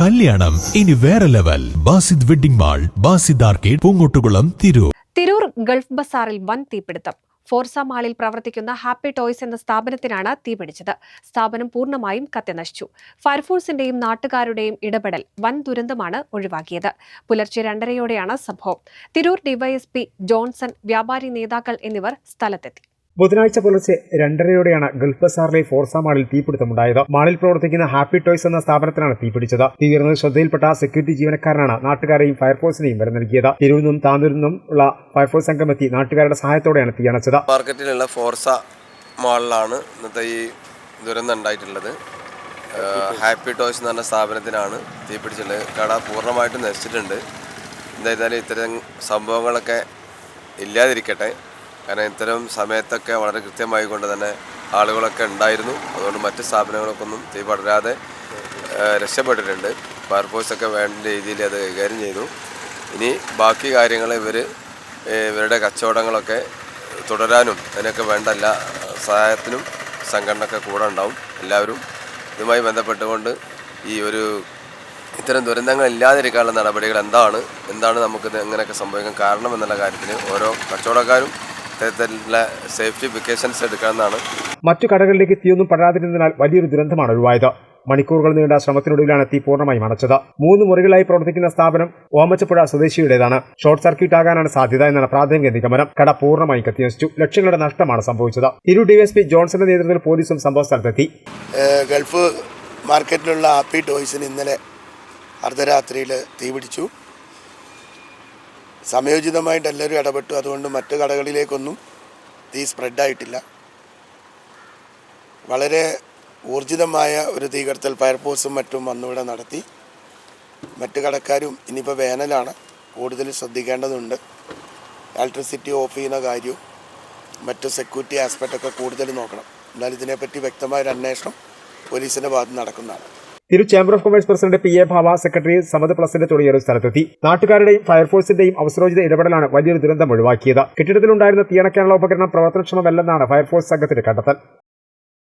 കല്യാണം. ഇനി വേറെ level Basid wedding mall Basid arcade Poongottukulam Tirur. Tirur gulf ബസാറിൽ വൻ തീപിടുത്തം. ഫോർസ മാളിൽ പ്രവർത്തിക്കുന്ന ഹാപ്പി ടോയ്സ് എന്ന സ്ഥാപനത്തിനാണ് തീപിടിച്ചത്. സ്ഥാപനം പൂർണമായും കത്തിനശിച്ചു. ഫയർഫോഴ്സിന്റെയും നാട്ടുകാരുടെയും ഇടപെടൽ വൻ ദുരന്തമാണ് ഒഴിവാക്കിയത്. പുലർച്ചെ രണ്ടരയോടെയാണ് സംഭവം. തിരൂർ ഡിവൈഎസ്പി ജോൺസൺ വ്യാപാരി നേതാക്കൾ എന്നിവർ സ്ഥലത്തെത്തി. ബുധനാഴ്ച പുലർച്ചെ രണ്ടരയോടെയാണ് ഗൾഫ് ബസാറിലെ ഫോർസ മാളിൽ തീപിടുത്തമുണ്ടായത്. മാളിൽ പ്രവർത്തിക്കുന്ന ഹാപ്പി ടോയ്സ് എന്ന സ്ഥാപനത്തിനാണ് തീപിടിച്ചത്. തീ ഉയർന്നത് ശ്രദ്ധയിൽപ്പെട്ട സെക്യൂരിറ്റി ജീവനക്കാരനാണ് നാട്ടുകാരെയും ഫയർഫോഴ്സിനെയും വരെ നൽകിയത് തിരൂരിൽ നിന്നും താന്നൂരിൽ നിന്നും ഉള്ള ഫയർഫോഴ്സ് സംഘം എത്തി നാട്ടുകാരുടെ സഹായത്തോടെയാണ് തീയണച്ചത്. മാർക്കറ്റിലുള്ള ഫോർസ മാളിലാണ് ഇന്നത്തെ ഈ ദുരന്തം ഉണ്ടായിട്ടുള്ളത്. ഹാപ്പി ടോയ്സ് എന്ന് പറഞ്ഞ സ്ഥാപനത്തിനാണ് തീപിടിച്ചുള്ളത് കട പൂർണമായിട്ടും നശിച്ചിട്ടുണ്ട്. എന്തായാലും ഇത്തരം സംഭവങ്ങളൊക്കെ ഇല്ലാതിരിക്കട്ടെ. കാരണം ഇത്തരം സമയത്തൊക്കെ വളരെ കൃത്യമായി കൊണ്ട് തന്നെ ആളുകളൊക്കെ ഉണ്ടായിരുന്നു. അതുകൊണ്ട് മറ്റ് സ്ഥാപനങ്ങൾക്കൊന്നും തീ പടരാതെ രക്ഷപ്പെട്ടിട്ടുണ്ട്. ഫയർഫോഴ്സൊക്കെ വേണ്ട രീതിയിൽ അത് കൈകാര്യം ചെയ്തു. ഇനി ബാക്കി കാര്യങ്ങൾ ഇവർ ഇവരുടെ കച്ചവടങ്ങളൊക്കെ തുടരാനും അതിനൊക്കെ വേണ്ട എല്ലാ സഹായത്തിനും സംഘടനയൊക്കെ കൂടെ ഉണ്ടാവും. എല്ലാവരും ഇതുമായി ബന്ധപ്പെട്ടുകൊണ്ട് ഈ ഒരു ഇത്തരം ദുരന്തങ്ങൾ ഇല്ലാതിരിക്കാനുള്ള നടപടികൾ എന്താണ്? എന്താണ് നമുക്ക് എങ്ങനെയൊക്കെ സംഭവിക്കാൻ കാരണം എന്നുള്ള കാര്യത്തിൽ ഓരോ കച്ചവടക്കാരും ഇത്തരത്തിലുള്ള സേഫ്റ്റി വെക്കേഷൻസ് എടുക്കണമെന്നാണ് മറ്റു കടകളിലേക്ക് തീയൊന്നും പടരാതിരുന്നതിനാൽ വലിയൊരു ദുരന്തമാണ് ഒഴിവായത്. മണിക്കൂറുകൾ നീണ്ട ശ്രമത്തിനൊടുവിലാണ് തീ പൂർണമായും അണച്ചത്. മൂന്ന് മുറികളായി പ്രവർത്തിക്കുന്ന സ്ഥാപനം ഓമച്ചപ്പുഴ സ്വദേശിയുടേതാണ്. ഷോർട്ട് സർക്യൂട്ട് ആകാനാണ് സാധ്യത എന്നാണ് പ്രാഥമിക നിഗമനം. കട പൂർണമായും കത്തിനശിച്ചു ലക്ഷങ്ങളുടെ നഷ്ടമാണ് സംഭവിച്ചത്. ഇരു ഡിവൈഎസ്പി ജോൺസന്റെ നേതൃത്വത്തിൽ പോലീസും സംഭവ സ്ഥലത്തെത്തി. ഗൾഫ് മാർക്കറ്റിലുള്ള ഹാപ്പി ടോയ്സിന് ഇന്നലെ അർദ്ധരാത്രിയിൽ തീപിടിച്ചു. സമയോചിതമായിട്ട് എല്ലാവരും ഇടപെട്ടു. അതുകൊണ്ട് മറ്റ് കടകളിലേക്കൊന്നും തീ സ്പ്രെഡായിട്ടില്ല. വളരെ ഊർജിതമായ ഒരു തീകർത്തൽ ഫയർഫോഴ്സും മറ്റും വന്നിവിടെ നടത്തി. മറ്റ് കടക്കാരും ഇനിയിപ്പോൾ വേനലാണ്. കൂടുതൽ ശ്രദ്ധിക്കേണ്ടതുണ്ട്. ഇലക്ട്രിസിറ്റി ഓഫ് ചെയ്യുന്ന കാര്യവും മറ്റ് സെക്യൂരിറ്റി ആസ്പെക്റ്റൊക്കെ കൂടുതൽ നോക്കണം. എന്നാൽ ഇതിനെപ്പറ്റി വ്യക്തമായൊരു അന്വേഷണം പോലീസിന്റെ ഭാഗത്ത് നടക്കുന്നതാണ്. തിരു chamber of commerce president P A ഭാവ സെക്രട്ടറി സമത് പ്ലസിന്റെ തുടങ്ങിയവരും സ്ഥലത്തെത്തി. നാട്ടുകാരുടെയും ഫയർഫോഴ്സിന്റെയും അവസരോചിത ഇടപെടലാണ് വലിയൊരു ദുരന്തം ഒഴിവാക്കിയത്. കെട്ടിടത്തിലുണ്ടായിരുന്ന തീയണക്കാനുള്ള ഉപകരണം പ്രവർത്തനക്ഷമമല്ലെന്നാണ് ഫയർഫോഴ്സ് സംഘത്തിന്റെ കണ്ടെത്തൽ.